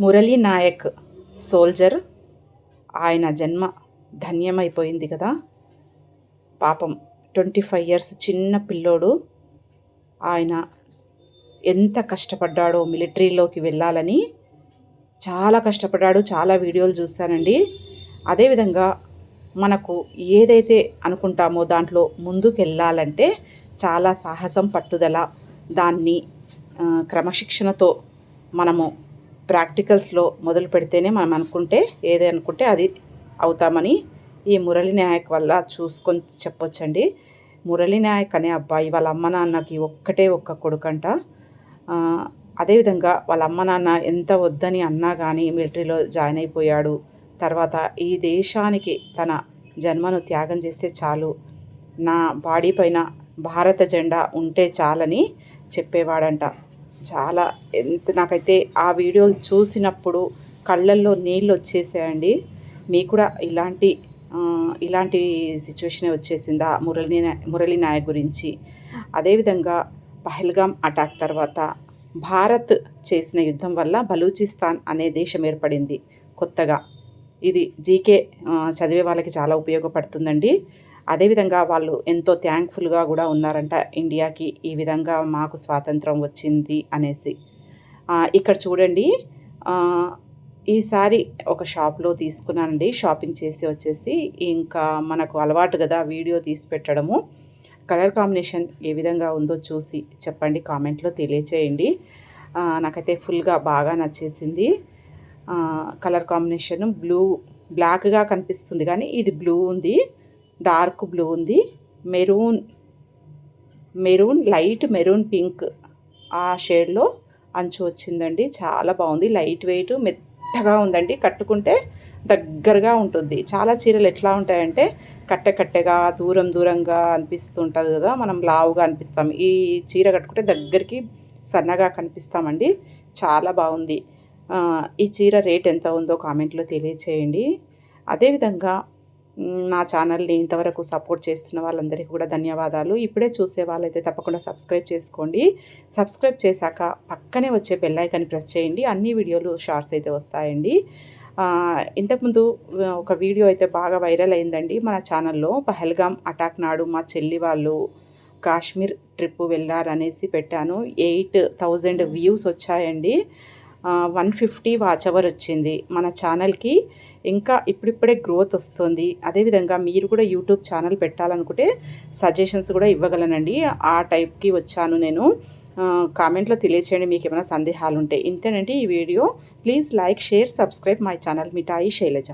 Murali Naik soldier. ఆయన జన్మ ధన్యమైపోయింది కదా. పాపం ట్వంటీ ఫైవ్ ఇయర్స్ చిన్న పిల్లోడు. ఆయన ఎంత కష్టపడ్డాడో మిలిటరీలోకి వెళ్ళాలని చాలా కష్టపడ్డాడు. చాలా వీడియోలు చూశానండి. అదేవిధంగా మనకు ఏదైతే అనుకుంటామో దాంట్లో ముందుకు వెళ్ళాలంటే చాలా సాహసం పట్టుదల దాన్ని క్రమశిక్షణతో మనము ప్రాక్టికల్స్లో మొదలు పెడితేనే మనం అనుకుంటే ఏది అనుకుంటే అది అవుతామని ఈ మురళి నాయక్ వల్ల చూసుకొని చెప్పొచ్చండి. మురళి నాయక్ అనే అబ్బాయి వాళ్ళ అమ్మ నాన్నకి ఒక్కటే ఒక్క కొడుకంట. అదేవిధంగా వాళ్ళ అమ్మ నాన్న ఎంత వద్దని అన్నా కానీ మిలిటరీలో జాయిన్ అయిపోయాడు. తర్వాత ఈ దేశానికి తన జన్మను త్యాగం చేస్తే చాలు. నా బాడీ పైన భారత జెండా ఉంటే చాలని చెప్పేవాడంట. చాలా ఎంత నాకైతే ఆ వీడియోలు చూసినప్పుడు కళ్ళల్లో నీళ్ళు వచ్చేసాయండి. మీకు కూడా ఇలాంటి ఇలాంటి సిచ్యువేషన్ వచ్చేసిందా? మురళి మురళి నాయక్ గురించి. అదేవిధంగా పహల్గామ్ అటాక్ తర్వాత భారత్ చేసిన యుద్ధం వల్ల బలూచిస్తాన్ అనే దేశం ఏర్పడింది కొత్తగా. ఇది జీకే చదివే వాళ్ళకి చాలా ఉపయోగపడుతుందండి. అదేవిధంగా వాళ్ళు ఎంతో థ్యాంక్ఫుల్గా కూడా ఉన్నారంట ఇండియాకి ఈ విధంగా మాకు స్వాతంత్రం వచ్చింది అనేసి. ఇక్కడ చూడండి ఈసారి ఒక షాప్లో తీసుకున్నానండి షాపింగ్ చేసి వచ్చేసి ఇంకా మనకు అలవాటు కదా వీడియో తీసి పెట్టడము. కలర్ కాంబినేషన్ ఏ విధంగా ఉందో చూసి చెప్పండి కామెంట్లో తెలియచేయండి. నాకైతే ఫుల్గా బాగా నచ్చేసింది. కలర్ కాంబినేషన్ బ్లూ బ్లాక్గా కనిపిస్తుంది. కానీ ఇది బ్లూ ఉంది డార్క్ బ్లూ ఉంది. Maroon maroon light maroon pink ఆ షేడ్లో అంచు వచ్చిందండి. చాలా బాగుంది. లైట్ వెయిట్ మెత్తగా ఉందండి. కట్టుకుంటే దగ్గరగా ఉంటుంది. చాలా చీరలు ఎట్లా ఉంటాయంటే కట్టె కట్టెగా దూరం దూరంగా అనిపిస్తుంటుంది కదా మనం లావుగా అనిపిస్తాం. ఈ చీర కట్టుకుంటే దగ్గరికి సన్నగా కనిపిస్తామండి. చాలా బాగుంది. ఈ చీర రేట్ ఎంత ఉందో కామెంట్లో తెలియచేయండి. అదేవిధంగా నా ఛానల్ని ఇంతవరకు సపోర్ట్ చేస్తున్న వాళ్ళందరికీ కూడా ధన్యవాదాలు. ఇప్పుడే చూసే వాళ్ళైతే తప్పకుండా సబ్స్క్రైబ్ చేసుకోండి. సబ్స్క్రైబ్ చేశాక పక్కనే వచ్చే బెల్లైకాన్ని ప్రెస్ చేయండి. అన్ని వీడియోలు షార్ట్స్ అయితే వస్తాయండి. ఇంతకుముందు ఒక వీడియో అయితే బాగా వైరల్ అయిందండి. మన ఛానల్లో పహల్గామ్ అటాక్ నాడు మా చెల్లి వాళ్ళు కాశ్మీర్ ట్రిప్ వెళ్ళారనేసి పెట్టాను. ఎయిట్ థౌజండ్ వ్యూస్ వచ్చాయండి. వన్ ఫిఫ్టీ వాచ్ అవర్ వచ్చింది. మన ఛానల్కి ఇంకా ఇప్పుడిప్పుడే గ్రోత్ వస్తుంది. అదేవిధంగా మీరు కూడా యూట్యూబ్ ఛానల్ పెట్టాలనుకుంటే సజెషన్స్ కూడా ఇవ్వగలనండి. ఆ టైప్కి వచ్చాను నేను. కామెంట్లో తెలియచేయండి. మీకు ఏమైనా సందేహాలు ఉంటే ఇంతేనండి ఈ video. Please like share subscribe my channel Mithai Shailaja.